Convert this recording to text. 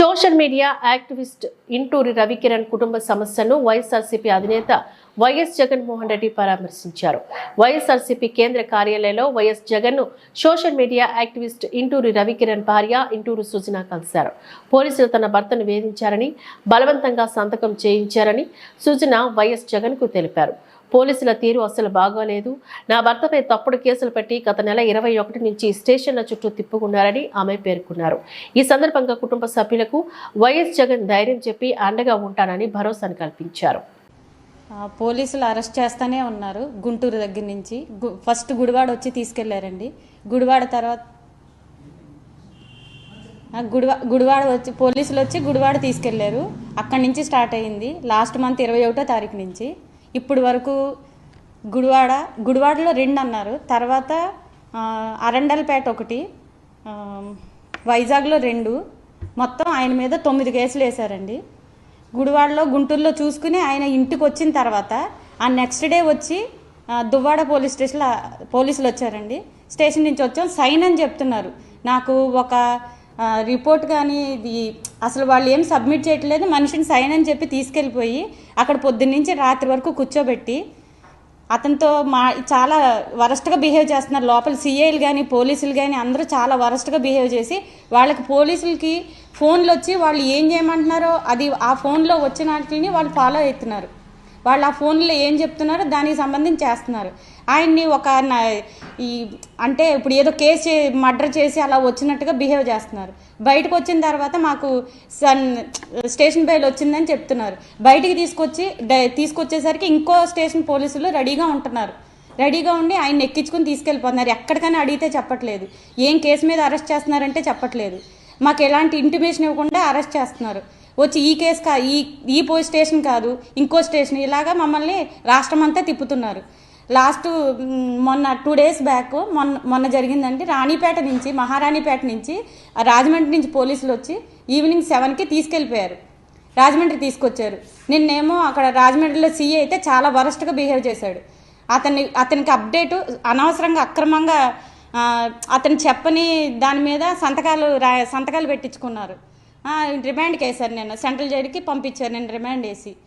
Social media activist Inturi Ravikiran కుటుంబ సమస్యను వైఎస్ఆర్సీపీ అధినేత వైఎస్ జగన్మోహన్ రెడ్డి పరామర్శించారు. వైఎస్ఆర్సీపీ కేంద్ర కార్యాలయంలో వైఎస్ జగన్ను social media activist Inturi Ravikiran భార్య ఇంటూరు సుజన కలిశారు. పోలీసులు తన భర్తను వేధించారని బలవంతంగా సంతకం చేయించారని సుజన వైఎస్ జగన్కు తెలిపారు. పోలీసుల తీరు అసలు బాగోలేదు. నా భర్తపై తప్పుడు కేసులు పెట్టి గత నెల ఇరవై ఒకటి నుంచి స్టేషన్ల చుట్టూ తిప్పుకున్నారని ఆమె పేర్కొన్నారు. ఈ సందర్భంగా కుటుంబ సభ్యులకు వైఎస్ జగన్ ధైర్యం చెప్పి అండగా ఉంటానని భరోసాను కల్పించారు. పోలీసులు అరెస్ట్ చేస్తానే ఉన్నారు గుంటూరు దగ్గర నుంచి. గు- ఫస్ట్ గుడివాడ వచ్చి తీసుకెళ్ళారండి. గుడివాడ తర్వాత గుడివా గుడివాడ వచ్చి పోలీసులు వచ్చి గుడివాడ తీసుకెళ్ళారు. అక్కడి నుంచి స్టార్ట్ అయ్యింది. లాస్ట్ మంత్ ఇరవై ఒకటో తారీఖు నుంచి. ఇప్పుడు వరకు గుడివాడ గుడివాడలో రెండు అన్నారు. తర్వాత అరండల్పేట ఒకటి వైజాగ్లో రెండు. మొత్తం ఆయన మీద తొమ్మిది కేసులు వేశారండి. గుడివాడలో గుంటూరులో చూసుకుని ఆయన ఇంటికి వచ్చిన తర్వాత ఆ నెక్స్ట్ డే వచ్చి దువ్వాడ పోలీస్ స్టేషన్లో పోలీసులు వచ్చారండి. స్టేషన్ నుంచి వచ్చాం. సైన్ అని చెప్తున్నారు. నాకు ఒక రిపోర్ట్ కానీ ఇది అసలు వాళ్ళు ఏం సబ్మిట్ చేయట్లేదు మనిషిని సైన్ అని చెప్పి తీసుకెళ్ళిపోయి అక్కడ పొద్దున్నుంచి రాత్రి వరకు కూర్చోబెట్టి అతనితో మా చాలా వరస్ట్గా బిహేవ్ చేస్తున్నారు. లోపల సీఐలు కానీ పోలీసులు కానీ అందరూ చాలా వరస్ట్గా బిహేవ్ చేసి వాళ్ళకి పోలీసులకి ఫోన్లు వచ్చి వాళ్ళు ఏం చేయమంటున్నారో అది ఆ ఫోన్లో వచ్చిన వాటిని వాళ్ళు ఫాలో అవుతున్నారు. వాళ్ళు ఆ ఫోన్లో ఏం చెప్తున్నారో దానికి సంబంధించి చేస్తున్నారు. ఆయన్ని ఒక న- ఈ అంటే ఇప్పుడు ఏదో కేసు మర్డర్ చేసి అలా వచ్చినట్టుగా బిహేవ్ చేస్తున్నారు. బయటకు వచ్చిన తర్వాత మాకు సన్ స్టేషన్ బయలు వచ్చిందని చెప్తున్నారు. బయటికి తీసుకొచ్చి తీసుకొచ్చేసరికి ఇంకో స్టేషన్ పోలీసులు రెడీగా ఉంటున్నారు. రెడీగా ఉండి ఆయన ఎక్కించుకుని తీసుకెళ్ళిపోతున్నారు. ఎక్కడికైనా అడిగితే చెప్పట్లేదు. ఏం కేసు మీద అరెస్ట్ చేస్తున్నారంటే చెప్పట్లేదు. మాకు ఎలాంటి ఇంటిమేషన్ ఇవ్వకుండా అరెస్ట్ చేస్తున్నారు. వచ్చి ఈ కేసు కా ఈ ఈ పోలీస్ స్టేషన్ కాదు ఇంకో స్టేషన్ ఇలాగా మమ్మల్ని రాష్ట్రం అంతా తిప్పుతున్నారు లాస్ట్ మొన్న టూ డేస్ బ్యాక్ మొన్న మొన్న జరిగిందంటే రాణిపేట నుంచి మహారాణిపేట నుంచి ఆ రాజమండ్రి నుంచి పోలీసులు వచ్చి ఈవినింగ్ సెవెన్కి తీసుకెళ్ళిపోయారు. రాజమండ్రి తీసుకొచ్చారు. నిన్నేమో అక్కడ రాజమండ్రిలో సీఏ అయితే చాలా వరస్ట్గా బిహేవ్ చేశాడు. అతన్ని అతనికి అప్డేటు అనవసరంగా అక్రమంగా అతను చెప్పని దాని మీద సంతకాలు రా సంతకాలు పెట్టించుకున్నారు. రిమాండ్కి వేశారు నేను సెంట్రల్ జైలుకి పంపించారు నేను రిమాండ్ వేసి.